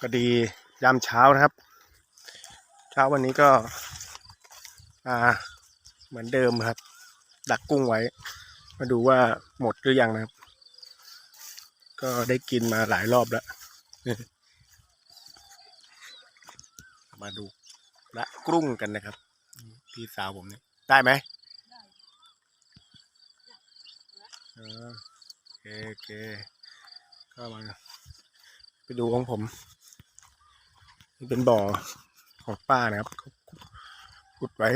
ก็ดียามเช้านะครับ เช้าวันนี้ก็มาเหมือนเดิมครับ ดักกุ้งไว้ มาดูว่าหมดหรือยังนะครับ ก็ได้กินมาหลายรอบแล้ว มาดูละกุ้งกันนะครับ พี่สาวผมเนี่ย ได้ไหมโอเคโอเคก็มาไปดูของผม นี่เป็นบ่อของป้านะครับเขาขุดไว้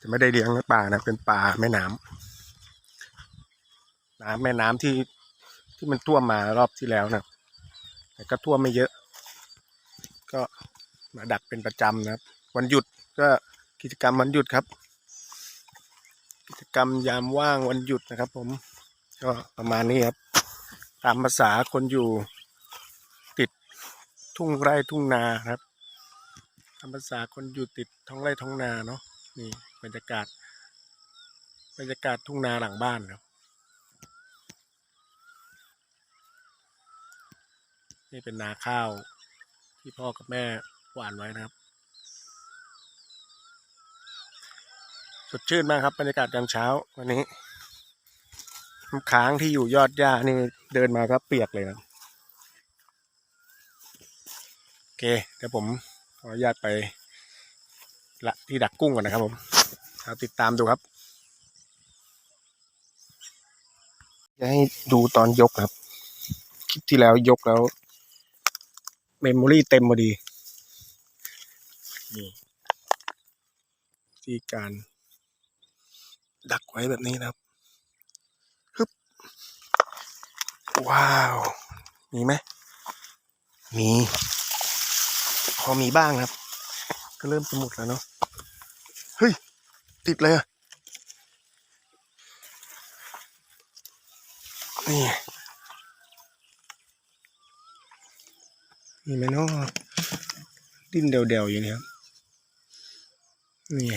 จะไม่ได้เลี้ยงในป่านะเป็นป่าแม่น้ำน้ำแม่น้ำที่ที่มันท่วมมารอบที่แล้วนะแต่ก็ท่วมไม่เยอะ ก็มาดักเป็นประจำนะครับ วันหยุดก็กิจกรรมวันหยุดครับ กิจกรรมยามว่างวันหยุดนะครับ ผม ก็ประมาณนี้ครับ ตามภาษาคนอยู่ ทุ่งไร่ทุ่งนาครับตามภาษาคนอยู่ติดท้องไร่ท้องนาเนาะนี่บรรยากาศบรรยากาศทุ่งนาหลังบ้านครับนี่เป็นนาข้าวที่พ่อกับแม่หวานไว้นะครับ สดชื่นมากครับบรรยากาศยามเช้าวันนี้น้ำค้างที่อยู่ยอดหญ้านี่เดินมาก็เปียกเลยนะโเคเดี๋ยวผมขออนุญาตไปละที่ดักกุ้งก่อนนะครับผมเอาติดตามดูครับ จะให้ดูตอนยกครับ คลิปที่แล้วยกแล้ว เมมโมรี่เต็มพอดีนี่ที่การดักไว้แบบนี้นะครับฮึบว้าว มีไหมมี พอมีบ้างครับ ก็เริ่มจะหมดแล้วเนาะเฮ้ย ติดเลยอะนี่มีไหมเนาะดิ้นเดวๆอยู่นี่ครับ นี่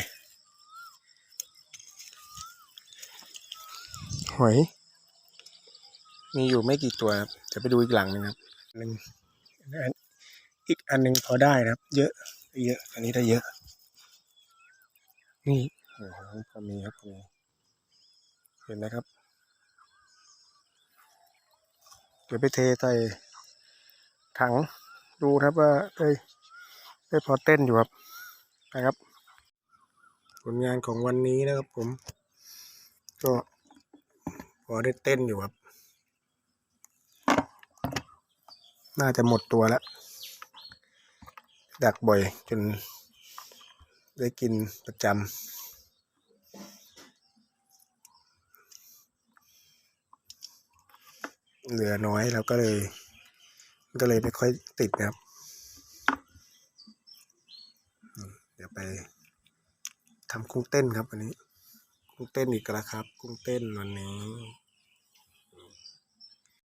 หอยมีอยู่ไม่กี่ตัวครับจะไปดูอีกหลังหนึงครับหนึ่ง อีกอันหนึ่งพอได้นะครับ เยอะเยอะ อันนี้ได้เยอะ นี่โอ้โหพอมีครับมีเห็นนะครับ เดี๋ยวไปเทใส่ถังดูครับว่าได้ได้พอเต้นอยู่ครับนะครับ ผลงานของวันนี้นะครับผม ก็พอได้เต้นอยู่ครับ น่าจะหมดตัวแล้ว ดักบ่อยจนได้กินประจำเหลือน้อยแล้วก็เลย ก็เลยไม่ค่อยติดนะครับ เดี๋ยวไปทำกุ้งเต้นครับวันนี้ กุ้งเต้นอีกแล้วครับ กุ้งเต้นวันนี้